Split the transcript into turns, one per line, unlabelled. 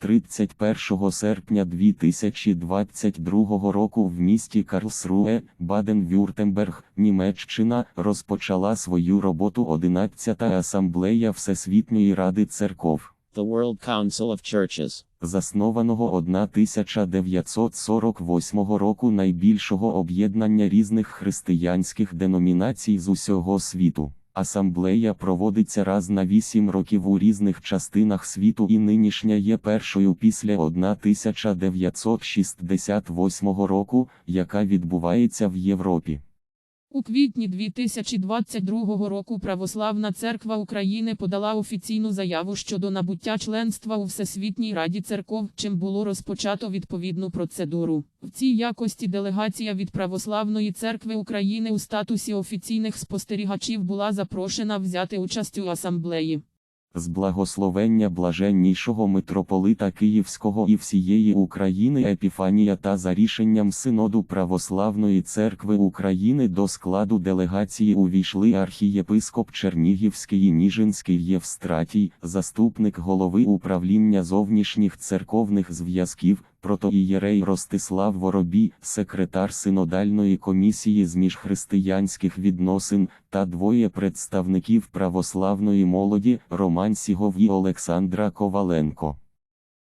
31 серпня 2022 року в місті Карлсруе, Баден-Вюртемберг, Німеччина, розпочала свою роботу 11-та асамблея Всесвітньої ради церков,
The World Council of Churches.
заснованого 1948 року найбільшого об'єднання різних християнських деномінацій з усього світу. Асамблея проводиться раз на 8 років у різних частинах світу і нинішня є першою після 1968 року, яка відбувається в Європі.
У квітні 2022 року Православна Церква України подала офіційну заяву щодо набуття членства у Всесвітній Раді церков, чим було розпочато відповідну процедуру. В цій якості делегація від Православної церкви України у статусі офіційних спостерігачів була запрошена взяти участь у асамблеї.
З благословення блаженнішого митрополита Київського і всієї України Епіфанія та за рішенням Синоду Православної церкви України до складу делегації увійшли архієпископ Чернігівський Ніжинський Євстратій, заступник голови управління зовнішніх церковних зв'язків, протоієрей Ростислав Воробій, секретар синодальної комісії з міжхристиянських відносин, та двоє представників православної молоді Роман Сігов і Олександра Коваленко.